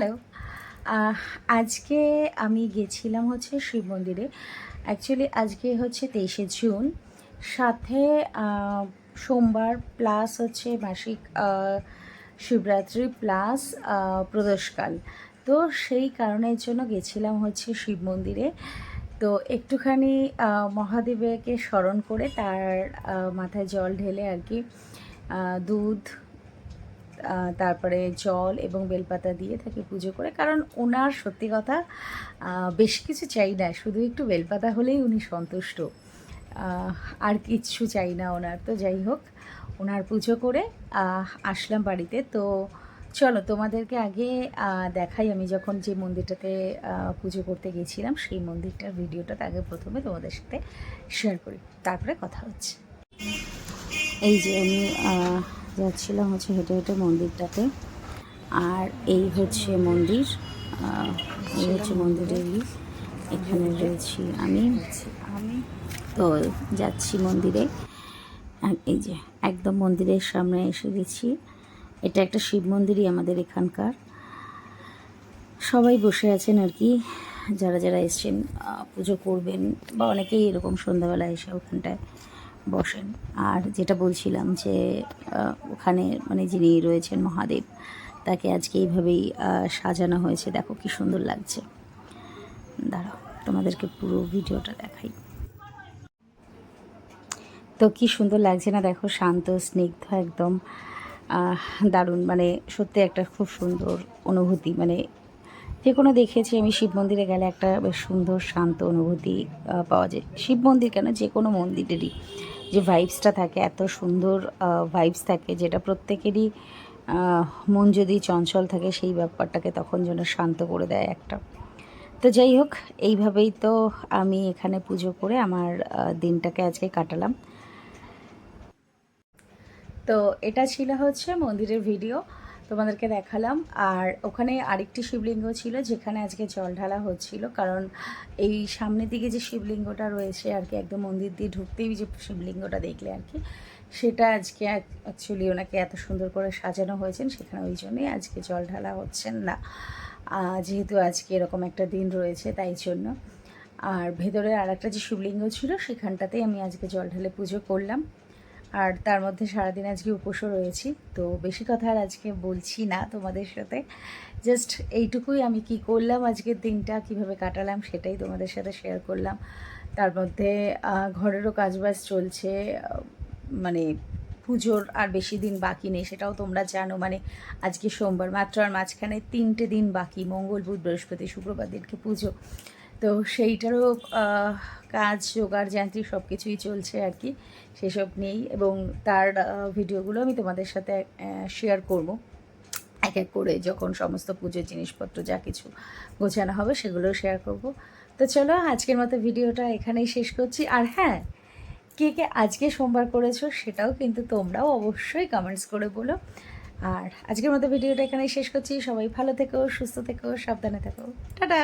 Hello. আজকে আমি গেছিলাম হচ্ছে শিব মন্দিরে। অ্যাকচুয়ালি আজকে হচ্ছে তেইশে জুন। সাথে সোমবার প্লাস হচ্ছে মাসিক শিবরাত্রি প্লাস প্রদোষকাল তো সেই কারণের জন্য গেছিলাম হচ্ছে শিব মন্দিরে। তো একটুখানি মহাদেবকে স্মরণ করে তার মাথায় জল ঢেলে আর কি দুধ তারপরে জল এবং বেলপাতা দিয়ে তাকে পুজো করে। কারণ ওনার সত্যি কথা বেশি কিছু চাই না, শুধু একটু বেলপাতা হলেই উনি সন্তুষ্ট। আর কিচ্ছু চাই না ওনার। তো যাই হোক, ওনার পুজো করে আসলাম বাড়িতে। তো চলো, তোমাদেরকে আগে দেখাই আমি যখন যে মন্দিরটাতে পুজো করতে গেছিলাম, সেই মন্দিরটার ভিডিওটা আগে প্রথমে তোমাদের সাথে শেয়ার করি। তারপরে কথা হচ্ছে। এই যে আমি যাচ্ছিলাম হচ্ছে হেঁটে হেঁটে মন্দিরটাতে। আর এই হচ্ছে মন্দির এই হচ্ছে মন্দিরের এখানে রয়েছি আমি। আমি তো যাচ্ছি মন্দিরে। এই যে একদম মন্দিরের সামনে এসে গেছি। এটা একটা শিব মন্দিরই আমাদের এখানকার। সবাই বসে আছেন আর কি। যারা যারা এসছেন পুজো করবেন বা অনেকেই এরকম সন্ধ্যাবেলা এসে ওখানটায় বসেন। আর যেটা বলছিলাম যে ওখানে মানে যিনি রয়েছেন মহাদেব, তাকে আজকে এইভাবেই সাজানো হয়েছে। দেখো কি সুন্দর লাগছে। দাঁড়াও, তোমাদেরকে পুরো ভিডিওটা দেখাই। তো কি সুন্দর লাগছে না, দেখো, শান্ত, স্নিগ্ধ, একদম দারুণ। মানে সত্যি একটা খুব সুন্দর অনুভূতি। মানে যে কোনো দেখেছি আমি, শিব মন্দিরে গেলে একটা বেশ সুন্দর, শান্ত অনুভূতি পাওয়া যায়। শিব মন্দির কেন? যে কোনো মন্দিরেরই। যে ভাইবসটা থাকে, এত সুন্দর ভাইবস থাকে, যেটা প্রত্যেকেরই মন যদি চঞ্চল থাকে, সেই ব্যাপারটাকে তখন যেন শান্ত করে দেয় একটা। তো যাই হোক, এইভাবেই তো আমি এখানে পুজো করে আমার দিনটাকে আজকে কাটালাম। তো এটা ছিল হচ্ছে মন্দিরের ভিডিও তোমাদেরকে দেখালাম। আর ওখানে আরেকটি শিবলিঙ্গ ছিল যেখানে আজকে জল ঢালা হচ্ছিল। কারণ এই সামনের দিকে যে শিবলিঙ্গটা রয়েছে আর কি একদম মন্দির দিয়ে ঢুকতেই যে শিবলিঙ্গটা দেখলে আর কি সেটা আজকে অ্যাকচুয়ালি ওনাকে এত সুন্দর করে সাজানো হয়েছেন সেখানে ওই জন্যই আজকে জল ঢালা হচ্ছেন না। যেহেতু আজকে এরকম একটা দিন রয়েছে, তাই জন্য। আর ভেতরে আর একটা যে শিবলিঙ্গ ছিল, সেখানটাতেই আমি আজকে জল ঢালে পুজো করলাম। আর তার মধ্যে সারাদিন আজকে উপোসও রয়েছি। তো বেশি কথা আর আজকে বলছি না তোমাদের সাথে। জাস্ট এইটুকুই আমি কি করলাম, আজকের দিনটা কীভাবে কাটালাম সেটাই তোমাদের সাথে শেয়ার করলাম। তার মধ্যে ঘরেরও কাজবাজ চলছে মানে পুজোর আর বেশি দিন বাকি নেই সেটাও তোমরা জানো। মানে আজকে সোমবার, মাত্র আর মাঝখানে তিনটে দিন বাকি, মঙ্গল, বুধ, বৃহস্পতি, শুক্রবার দিনকে পুজো। তো সেইটারও কাজ, জোগাড় যান্ত্রিক সব কিছুই চলছে আর কি, সেসব নিয়েই এবং তার ভিডিওগুলো আমি তোমাদের সাথে শেয়ার করব। এক এক করে যখন সমস্ত পুজোর জিনিসপত্র যা কিছু গোছানো হবে সেগুলো শেয়ার করব। তো চলো, আজকের মতো ভিডিওটা এখানেই শেষ করছি। আর হ্যাঁ কে কে আজকে সোমবার করেছ সেটাও কিন্তু তোমরাও অবশ্যই কমেন্টস করে বলো। আর আজকের মতো ভিডিওটা এখানেই শেষ করছি। সবাই ভালো থেকো, সুস্থ থেকো, সাবধানে থেকো। টাটা!